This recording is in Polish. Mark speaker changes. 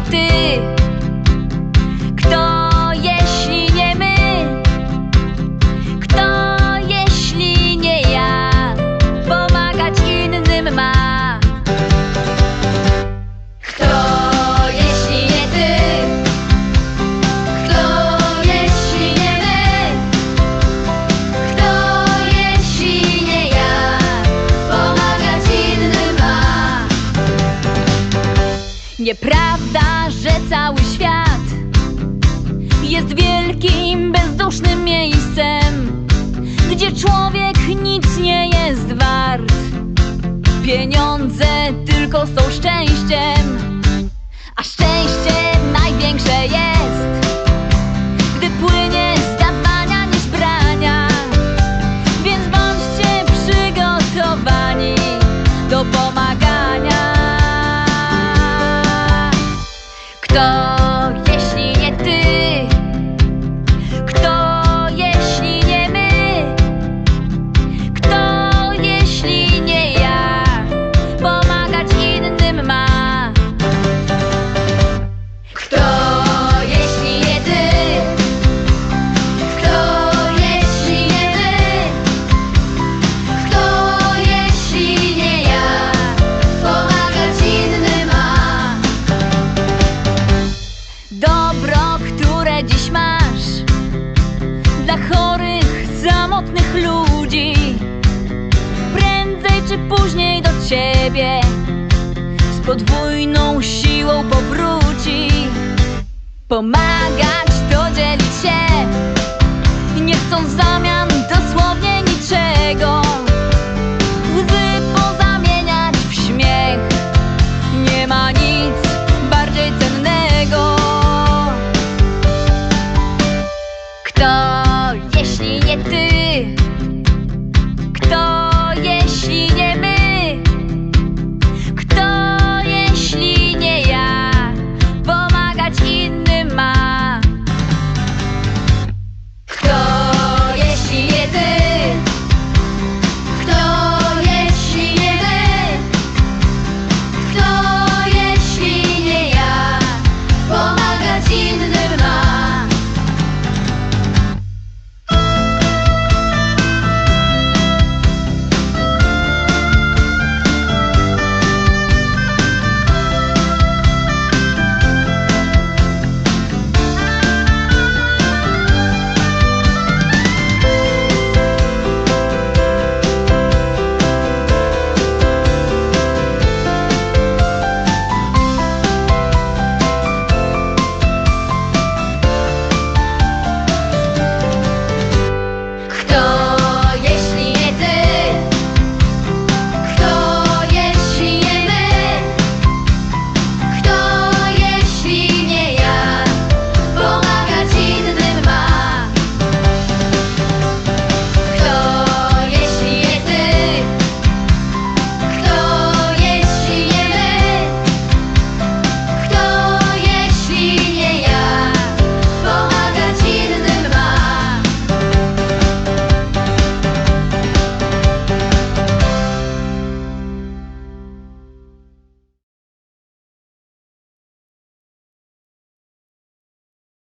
Speaker 1: ty? Kto, jeśli nie my? Kto, jeśli nie ja? Pomagać innym ma. Kto, jeśli nie ty? Kto, jeśli nie my? Kto, jeśli nie ja? Pomagać innym ma. Nieprawda, wielkim, bezdusznym miejscem, gdzie człowiek nic nie jest wart. Pieniądze tylko są szczęściem, a szczęście największe jest, gdy płynie z dawania niż brania. Więc bądźcie przygotowani do pomagania. Kto, Dobro, które dziś masz Dla chorych, samotnych ludzi. Prędzej czy później do ciebie Z podwójną siłą powróci. Pomagać to dzielić się Nie chcą zamian